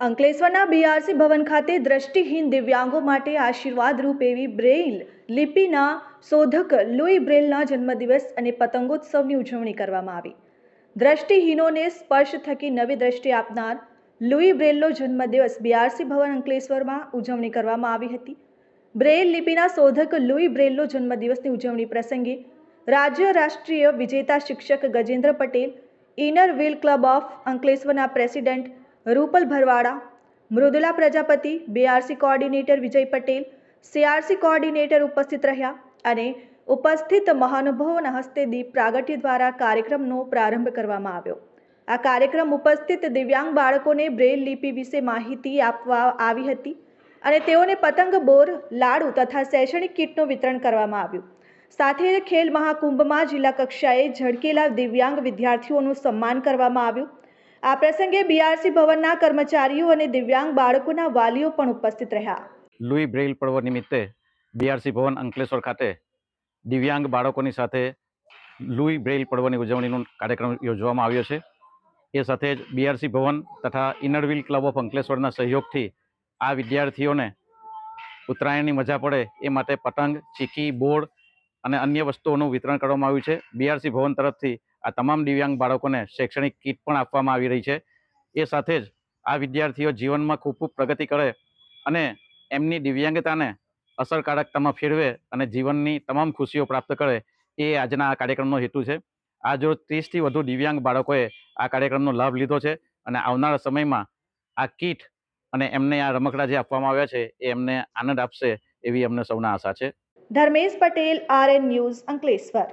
અંકલેશ્વરના બીઆરસી ભવન ખાતે દ્રષ્ટિહીન દિવ્યાંગો માટે આશીર્વાદરૂપ એવી બ્રેઇલ લિપિના શોધક લુઈ બ્રેલના જન્મદિવસ અને પતંગોત્સવની ઉજવણી કરવામાં આવી. દ્રષ્ટિહીનોને સ્પર્શ થકી નવી દ્રષ્ટિ આપનાર લુઈ બ્રેલનો જન્મદિવસ બીઆરસી ભવન અંકલેશ્વરમાં ઉજવણી કરવામાં આવી હતી. બ્રેઇલ લિપિના શોધક લુઈ બ્રેલનો જન્મદિવસની ઉજવણી પ્રસંગે રાજ્ય રાષ્ટ્રીય વિજેતા શિક્ષક Gajendra Patel, inner wheel club of અંકલેશ્વરના president Rupal Bharwada, Mridula Prajapati BRC coordinator Vijay Patel CRC coordinator ઉપસ્થિત રહ્યા અને ઉપસ્થિત મહાનુભાવોના હસ્તે દીપ પ્રાગટ્ય દ્વારા કાર્યક્રમનો પ્રારંભ કરવામાં આવ્યો. આ કાર્યક્રમ ઉપસ્થિત દિવ્યાંગ બાળકોને બ્રેલ લિપિ વિશે માહિતી આપવા આવી હતી અને તેઓને પતંગ, બોર, લાડુ તથા શૈક્ષણિક કીટનું વિતરણ કરવામાં આવ્યું. સાથે ખેલ મહાકુંભમાં જિલ્લા કક્ષાએ ઝળકેલા દિવ્યાંગ વિદ્યાર્થીઓનું સન્માન કરવામાં આવ્યું. આ પ્રસંગે બીઆરસી ભવનના કર્મચારીઓ અને દિવ્યાંગ બાળકોના વાલીઓ પણ ઉપસ્થિત રહ્યા. લુઈ બ્રેઇલ પર્વ નિમિત્તે બીઆરસી ભવન અંકલેશ્વર ખાતે દિવ્યાંગ બાળકોની સાથે લુઈ બ્રેઇલ પર્વની ઉજવણીનો કાર્યક્રમ યોજવામાં આવ્યો છે. એ સાથે જ બીઆરસી ભવન તથા ઇનરવિલ ક્લબ ઓફ અંકલેશ્વરના સહયોગથી આ વિદ્યાર્થીઓને ઉત્તરાયણની મજા પડે એ માટે પતંગ, ચીકી બોર્ડ અને અન્ય વસ્તુઓનું વિતરણ કરવામાં આવ્યું છે. બીઆરસી ભવન તરફથી આ તમામ દિવ્યાંગ બાળકોને શૈક્ષણિક કીટ પણ આપવામાં આવી રહી છે. એ સાથે જ આ વિદ્યાર્થીઓ જીવનમાં ખૂબ ખૂબ પ્રગતિ કરે અને એમની દિવ્યાંગતાને અસરકારકતામાં ફેરવે અને જીવનની તમામ ખુશીઓ પ્રાપ્ત કરે એ આજના આ કાર્યક્રમનો હેતુ છે. આજ રોજ ત્રીસથી વધુ દિવ્યાંગ બાળકોએ આ કાર્યક્રમનો લાભ લીધો છે અને આવનારા સમયમાં આ કીટ અને એમને આ રમકડા જે આપવામાં આવ્યા છે એ એમને આનંદ આપશે એવી અમને સૌના આશા છે. Dharmesh Patel, RN news Ankleshwar.